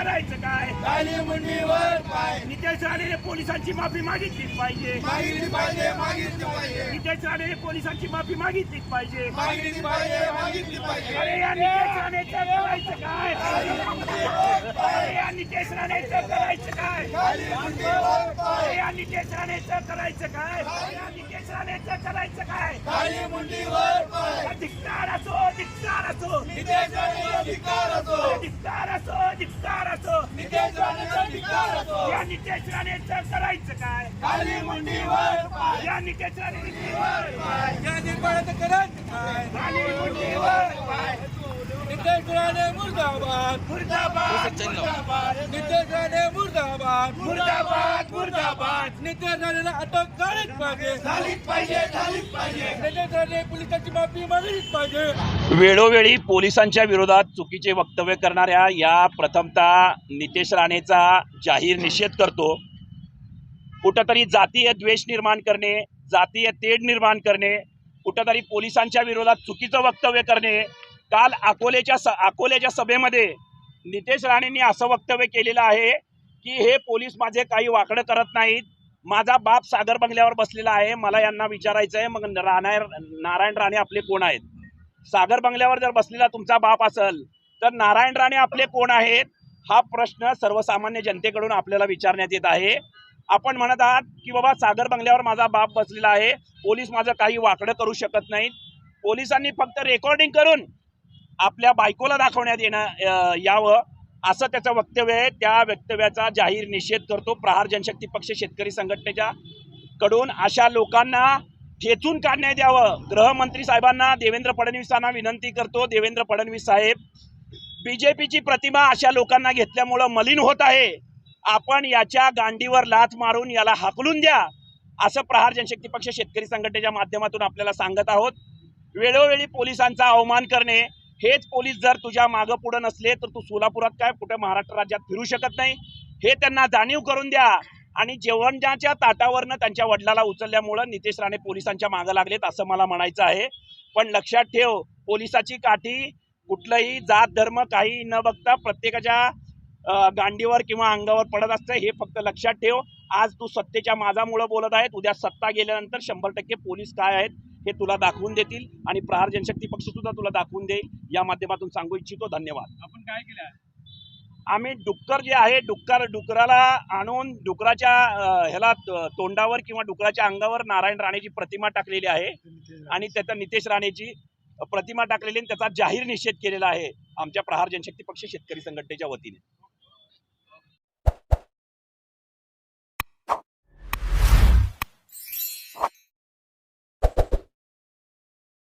करायचं काय? खाली मुंडीवर पाय. नितेश राणेने पोलिसांची माफी मागितलीच पाहिजे. मागितली पाहिजे मागितली पाहिजे. नितेश राणेने पोलिसांची माफी मागितलीच पाहिजे. मागितली पाहिजे मागितली पाहिजे. अरे या नितेश राणेचं करायचं काय? अरे या नितेश राणेचं करायचं काय खाली मुंडीवर पाय अरे या नितेश राणेचं करायचं काय? नितेश राणेचं करायचं काय? खाली मुंडीवर पाय. धिक्कार असो धिक्कार असो. नितेश राणेचा धिक्कार असो. धिक्कार असो धिक्कार असो. नितेश राणेचा धिक्कार असो. या नितेश राणेचं करायचं काय? खाली मुंडीवर पाय. या नितेश राणेचं काय या निर्माणाचं करायचं काय? खाली मुंडीवर पाय. नितेश राणे मुर्दाबाद मुर्दाबाद मुर्दाबाद. नितेश राणे मुर्दाबाद मुर्दाबाद मुर्दाबाद. नितेश राणेला अटक झालीच पाहिजे. झालीच पाहिजे झालीच पाहिजे. नितेश राणे पोलिसांची माफी मागलीच पाहिजे. वेळोवेळी पोलिसांच्या विरोधात चुकीचे वक्तव्य करणाऱ्या या प्रथमतः नितेश राणेचा जाहीर निषेध करतो. कुठंतरी जातीय द्वेष निर्माण करणे जातीय तेढ निर्माण करणे कुठंतरी पोलिसांच्या विरोधात चुकीचं वक्तव्य करणे काल अकोलेच्या स अकोल्याच्या सभेमध्ये नितेश राणेंनी असं वक्तव्य केलेलं आहे की हे पोलीस माझे काही वाकडं करत नाहीत. माझा बाप सागर बंगल्यावर बसलेला आहे. मला यांना विचारायचं आहे मग राणा नारायण राणे आपले कोण आहेत? सागर बंगल्यावर जर बसलेला तुमचा बाप असेल तर नारायण राणे आपले कोण आहेत? हा प्रश्न सर्वसामान्य जनतेकडून आपल्याला विचारण्यात येत आहे. आपण म्हणत आहात की बाबा सागर बंगल्यावर माझा बाप बसलेला आहे. पोलीस माझं काही वाकडं करू शकत नाहीत. पोलिसांनी फक्त रेकॉर्डिंग करून आपल्या बायकोला दाखवण्यात येणं यावं असं त्याचं वक्तव्य आहे. त्या वक्तव्याचा जाहीर निषेध करतो प्रहार जनशक्ती पक्ष शेतकरी संघटनेच्या कडून. अशा लोकांना ठेचून काढण्यात यावं. गृहमंत्री साहेबांना देवेंद्र फडणवीसांना विनंती करतो. देवेंद्र फडणवीस साहेब बीजेपीची प्रतिमा अशा लोकांना घेतल्यामुळं मलिन होत आहे. आपण याच्या गांडीवर लाथ मारून याला हाकलून द्या असं प्रहार जनशक्ती पक्ष शेतकरी संघटनेच्या माध्यमातून आपल्याला सांगत आहोत. वेळोवेळी पोलिसांचा अवमान करणे हेच पोलीस जर तुझ्या मागं पुढं नसले तर तू सोलापुरात काय कुठे महाराष्ट्र राज्यात फिरू शकत नाही? हे त्यांना जाणीव करून द्या. आणि जेवणाच्या ताटावरनं त्यांच्या वडिलाला उचलल्यामुळं नितेश राणे पोलिसांच्या मागं लागलेत असं मला म्हणायचं आहे. पण लक्षात ठेव पोलिसाची काठी कुठलंही जात धर्म काही न बघता प्रत्येकाच्या गांडीवर किंवा अंगावर पडत असतं हे फक्त लक्षात ठेव. आज तू सत्तेच्या माझामुळं बोलत आहेत उद्या सत्ता गेल्यानंतर शंभर टक्के पोलीस काय आहेत हे तुला दाखवून देतील आणि प्रहार जनशक्ती पक्ष सुद्धा तुला दाखवून देईल. या माध्यमातून सांगू इच्छितो. धन्यवाद. आपण काय केलं आम्ही डुक्कर जे आहे डुक्कर डुकराला आणून डुकराच्या ह्याला तोंडावर किंवा डुकराच्या अंगावर नारायण राणेची प्रतिमा टाकलेली आहे. आणि त्याचा नितेश राणेची प्रतिमा टाकलेली आणि त्याचा जाहीर निषेध केलेला आहे आमच्या प्रहार जनशक्ती पक्ष शेतकरी संघटनेच्या वतीने.